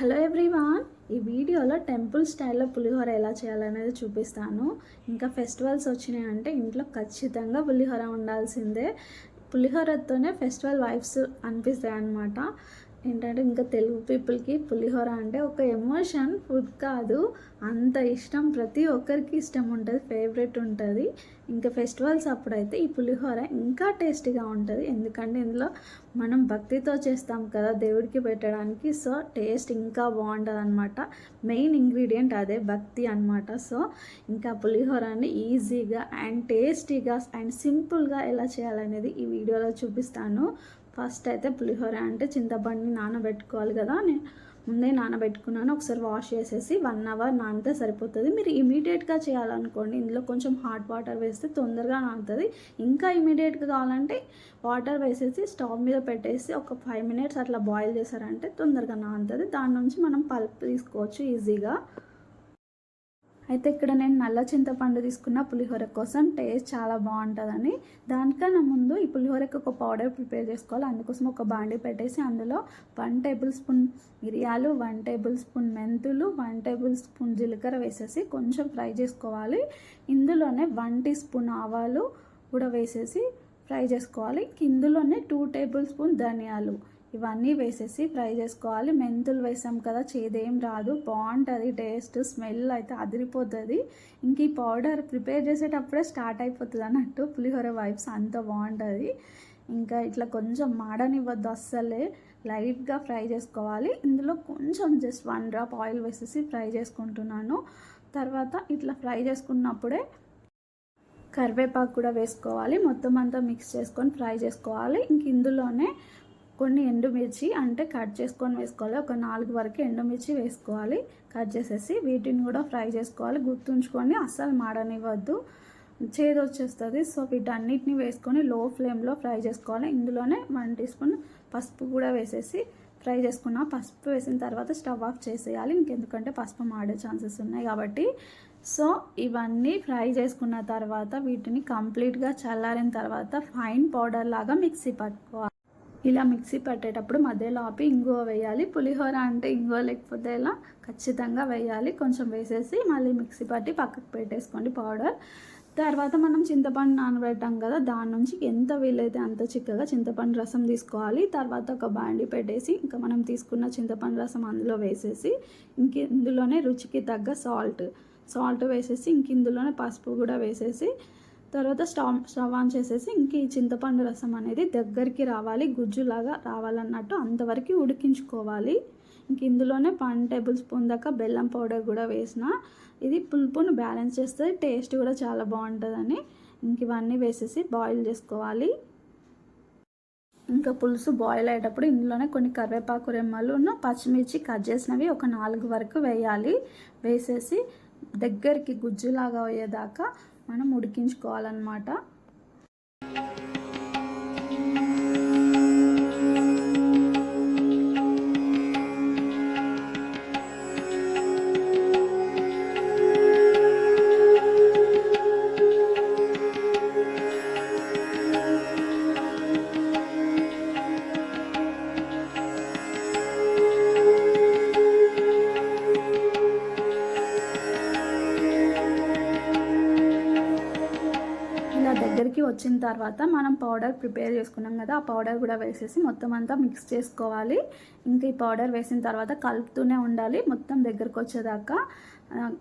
Hello everyone ఈ వీడియోలో temple స్టైల్లో పులిహోర ఎలా చేయాలనేది చూపిస్తాను. ఇంకా ఫెస్టివల్స్ వచ్చినాయంటే ఇంట్లో ఖచ్చితంగా పులిహోర ఉండాల్సిందే. పులిహోరతోనే ఫెస్టివల్ వైబ్స్ అనిపిస్తాయి అన్నమాట ఏంటంటే ఇంకా తెలుగు పీపుల్కి పులిహోర అంటే ఒక ఎమోషన్ ఫుడ్ కాదు. అంత ఇష్టం ప్రతి ఒక్కరికి ఇష్టం ఉంటుంది ఫేవరెట్ ఉంటుంది. ఇంకా ఫెస్టివల్స్ అప్పుడైతే ఈ పులిహోర ఇంకా టేస్టీగా ఉంటుంది. ఎందుకంటే ఇందులో మనం భక్తితో చేస్తాం కదా దేవుడికి పెట్టడానికి. సో టేస్ట్ ఇంకా బాగుంటుంది అనమాట మెయిన్ ఇంగ్రీడియంట్ అదే భక్తి అనమాట సో ఇంకా పులిహోరని ఈజీగా అండ్ టేస్టీగా అండ్ సింపుల్గా ఎలా చేయాలనేది ఈ వీడియోలో చూపిస్తాను. ఫస్ట్ అయితే పులిహోర అంటే చింతపండుని నానబెట్టుకోవాలి కదా నేను ముందే నానబెట్టుకున్నాను. ఒకసారి వాష్ చేసేసి వన్ అవర్ నానితే సరిపోతుంది. మీరు ఇమీడియట్గా చేయాలనుకోండి ఇందులో కొంచెం హాట్ వాటర్ వేస్తే తొందరగా నానుతుంది. ఇంకా ఇమీడియట్గా కావాలంటే వాటర్ వేసేసి స్టవ్ మీద పెట్టేసి ఒక ఫైవ్ మినిట్స్ అట్లా బాయిల్ చేశారంటే తొందరగా నానుతుంది. దాని నుంచి మనం పల్ప్ తీసుకోవచ్చు ఈజీగా. అయితే ఇక్కడ నేను నల్ల చింతపండు తీసుకున్న పులిహోర కోసం టేస్ట్ చాలా బాగుంటుందని. దానికన్నా ముందు ఈ పులిహోరకి ఒక పౌడర్ ప్రిపేర్ చేసుకోవాలి. అందుకోసం ఒక బాండి పెట్టేసి అందులో వన్ టేబుల్ స్పూన్ మిరియాలు వన్ టేబుల్ స్పూన్ మెంతులు వన్ టేబుల్ స్పూన్ జీలకర్ర వేసేసి కొంచెం ఫ్రై చేసుకోవాలి. ఇందులోనే వన్ టీ స్పూన్ ఆవాలు కూడా వేసేసి ఫ్రై చేసుకోవాలి. ఇందులోనే టూ టేబుల్ స్పూన్ ధనియాలు. ఇవన్నీ వేసేసి ఫ్రై చేసుకోవాలి. మెంతులు వేసాం కదా చేదేం రాదు. బాగుంటుంది టేస్ట్ స్మెల్ అయితే అదిరిపోతుంది. ఇంక ఈ పౌడర్ ప్రిపేర్ చేసేటప్పుడే స్టార్ట్ అయిపోతుంది అన్నట్టు. పులిహోర వైబ్స్ అంత బాగుంటుంది. ఇంకా ఇట్లా కొంచెం మాడనివ్వద్దు అస్సలే. లైట్గా ఫ్రై చేసుకోవాలి. ఇందులో కొంచెం జస్ట్ వన్ డ్రాప్ ఆయిల్ వేసేసి ఫ్రై చేసుకుంటున్నాను. తర్వాత ఇట్లా ఫ్రై చేసుకున్నప్పుడే కరివేపాకు కూడా వేసుకోవాలి. మొత్తం అంతా మిక్స్ చేసుకొని ఫ్రై చేసుకోవాలి. ఇంక ఇందులోనే కొన్ని ఎండుమిర్చి అంటే కట్ చేసుకొని వేసుకోవాలి. ఒక నాలుగు వరకు ఎండుమిర్చి వేసుకోవాలి. కట్ చేసేసి వీటిని కూడా ఫ్రై చేసుకోవాలి. గుర్తుంచుకొని అస్సలు మాడనివ్వద్దు. చేదు వచ్చేస్తుంది. సో వీటన్నిటిని వేసుకొని లో ఫ్లేమ్లో ఫ్రై చేసుకోవాలి. ఇందులోనే వన్ టీ స్పూన్ పసుపు కూడా వేసేసి ఫ్రై చేసుకున్న పసుపు వేసిన తర్వాత స్టవ్ ఆఫ్ చేసేయాలి. ఇంకెందుకంటే పసుపు మాడే ఛాన్సెస్ ఉన్నాయి కాబట్టి. సో ఇవన్నీ ఫ్రై చేసుకున్న తర్వాత వీటిని కంప్లీట్గా చల్లారిన తర్వాత ఫైన్ పౌడర్ లాగా మిక్సీ పట్టుకోవాలి. ఇలా మిక్సీ పట్టేటప్పుడు మధ్యలో ఆపి ఇంగువ వేయాలి. పులిహోర అంటే ఇంగువ లేకపోతే ఇలా ఖచ్చితంగా వేయాలి. కొంచెం వేసేసి మళ్ళీ మిక్సీ పట్టి పక్కకు పెట్టేసుకోండి పౌడర్. తర్వాత మనం చింతపండు నానబెట్టాం కదా దాని నుంచి ఎంత వీలైతే అంత చిక్కగా చింతపండు రసం తీసుకోవాలి. తర్వాత ఒక బాండి పెట్టేసి ఇంకా మనం తీసుకున్న చింతపండు రసం అందులో వేసేసి ఇంక ఇందులోనే రుచికి తగ్గ సాల్ట్. సాల్ట్ వేసేసి ఇంక ఇందులోనే పసుపు కూడా వేసేసి తర్వాత స్టవ్ స్టవ్ ఆన్ చేసేసి ఇంక ఈ చింతపండు రసం అనేది దగ్గరికి రావాలి గుజ్జులాగా రావాలన్నట్టు అంతవరకు ఉడికించుకోవాలి. ఇంక ఇందులోనే వన్ టేబుల్ స్పూన్ దాకా బెల్లం పౌడర్ కూడా వేసిన. ఇది పులుపును బ్యాలెన్స్ చేస్తుంది టేస్ట్ కూడా చాలా బాగుంటుందని ఇంక ఇవన్నీ వేసేసి బాయిల్ చేసుకోవాలి. ఇంకా పులుసు బాయిల్ అయ్యేటప్పుడు ఇందులోనే కొన్ని కరివేపాకు రెమ్మలు పచ్చిమిర్చి కట్ చేసినవి ఒక నాలుగు వరకు వేయాలి. వేసేసి దగ్గరికి గుజ్జులాగా అయ్యేదాకా మనం ఉడికించుకోవాలన్నమాట. ఇలా దగ్గరికి వచ్చిన తర్వాత మనం పౌడర్ ప్రిపేర్ చేసుకున్నాం కదా ఆ పౌడర్ కూడా వేసేసి మొత్తం అంతా మిక్స్ చేసుకోవాలి. ఇంకా ఈ పౌడర్ వేసిన తర్వాత కలుపుతూనే ఉండాలి మొత్తం దగ్గరకు వచ్చేదాకా.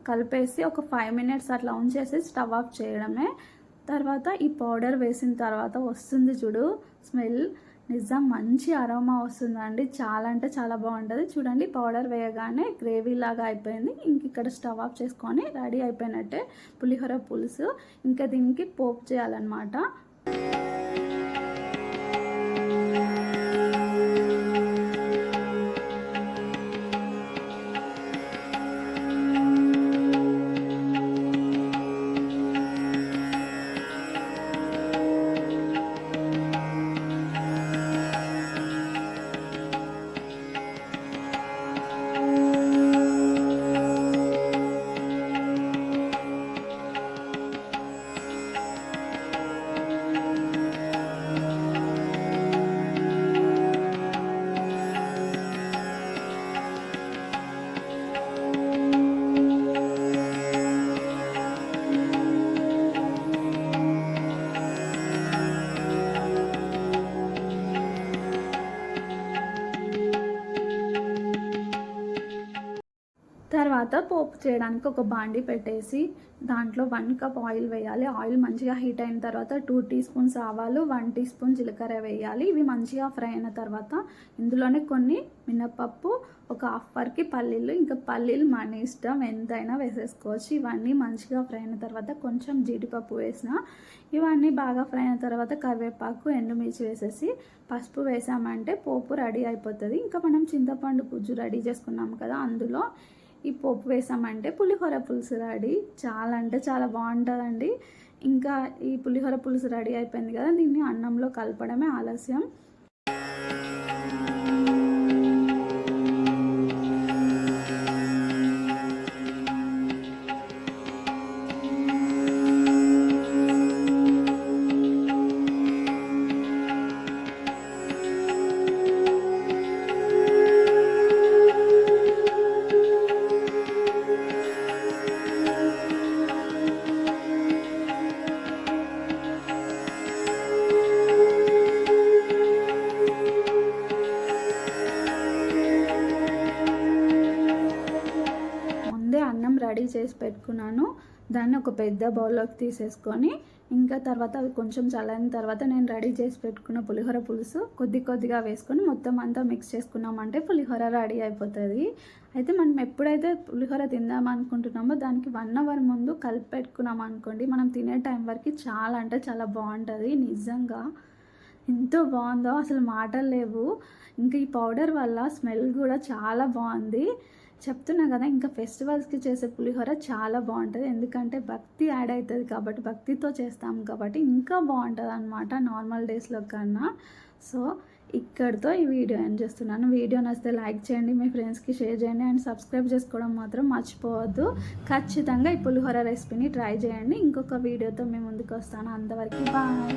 కలిపేసి ఒక ఫైవ్ మినిట్స్ అట్లా ఉంచేసి స్టవ్ ఆఫ్ చేయడమే. తర్వాత ఈ పౌడర్ వేసిన తర్వాత వస్తుంది చూడు స్మెల్ నిజం మంచి అరోమా వస్తుందండి. చాలా అంటే చాలా బాగుంటుంది. చూడండి పౌడర్ వేయగానే గ్రేవీ లాగా అయిపోయింది. ఇంక ఇక్కడ స్టవ్ ఆఫ్ చేసుకొని రెడీ అయిపోయినట్టే పులిహోర పులుసు. ఇంకా దీనికి పోపు చేయాలన్నమాట. తర్వాత పోపు చేయడానికి ఒక బాండి పెట్టేసి దాంట్లో వన్ కప్ ఆయిల్ వేయాలి. ఆయిల్ మంచిగా హీట్ అయిన తర్వాత టూ టీ స్పూన్స్ ఆవాలు వన్ టీ స్పూన్ జీలకర్ర వేయాలి. ఇవి మంచిగా ఫ్రై అయిన తర్వాత ఇందులోనే కొన్ని మినపప్పు ఒక హాఫ్ వరకు పల్లీలు ఇంకా పల్లీలు మన ఇష్టం ఎంతైనా వేసేసుకోవచ్చు. ఇవన్నీ మంచిగా ఫ్రై అయిన తర్వాత కొంచెం జీడిపప్పు వేసిన ఇవన్నీ బాగా ఫ్రై అయిన తర్వాత కరివేపాకు ఎండుమిర్చి వేసేసి పసుపు వేసామంటే పోపు రెడీ అయిపోతుంది. ఇంకా మనం చింతపండు గుజ్జు రెడీ చేసుకున్నాం కదా అందులో ఈ పోపు వేసామంటే పులిహోర పులుసు రెడీ. చాలా అంటే చాలా బాగుంటుందండి. ఇంకా ఈ పులిహోర పులుసు రెడీ అయిపోయింది కదా దీన్ని అన్నంలో కలపడమే ఆలస్యం. రెడీ చేసి పెట్టుకున్నాను. దాన్ని ఒక పెద్ద బౌల్లోకి తీసేసుకొని ఇంకా తర్వాత అది కొంచెం చల్లని తర్వాత నేను రెడీ చేసి పెట్టుకున్న పులిహోర పులుసు కొద్ది కొద్దిగా వేసుకొని మొత్తం అంతా మిక్స్ చేసుకున్నామంటే పులిహోర రెడీ అయిపోతుంది. అయితే మనం ఎప్పుడైతే పులిహోర తిందాం అనుకుంటున్నామో దానికి వన్ అవర్ ముందు కలిపి పెట్టుకున్నాం అనుకోండి మనం తినే టైం వరకు చాలా అంటే చాలా బాగుంటుంది నిజంగా. ఎంతో బాగుందో అసలు మాటలు లేవు. ఇంకా ఈ పౌడర్ వల్ల స్మెల్ కూడా చాలా బాగుంది. చెప్తున్నా కదా ఇంకా ఫెస్టివల్స్కి చేసే పులిహోర చాలా బాగుంటుంది. ఎందుకంటే భక్తి యాడ్ అవుతుంది కాబట్టి భక్తితో చేస్తాం కాబట్టి ఇంకా బాగుంటుంది అనమాట నార్మల్ డేస్లో కన్నా. సో ఇక్కడితో ఈ వీడియో ఎండ్ చేస్తున్నాను. వీడియో నచ్చితే లైక్ చేయండి మీ ఫ్రెండ్స్కి షేర్ చేయండి అండ్ సబ్స్క్రైబ్ చేసుకోవడం మాత్రం మర్చిపోవద్దు. ఖచ్చితంగా ఈ పులిహోర రెసిపీని ట్రై చేయండి. ఇంకొక వీడియోతో మేము ముందుకు వస్తాను. అంతవరకు బాయ్.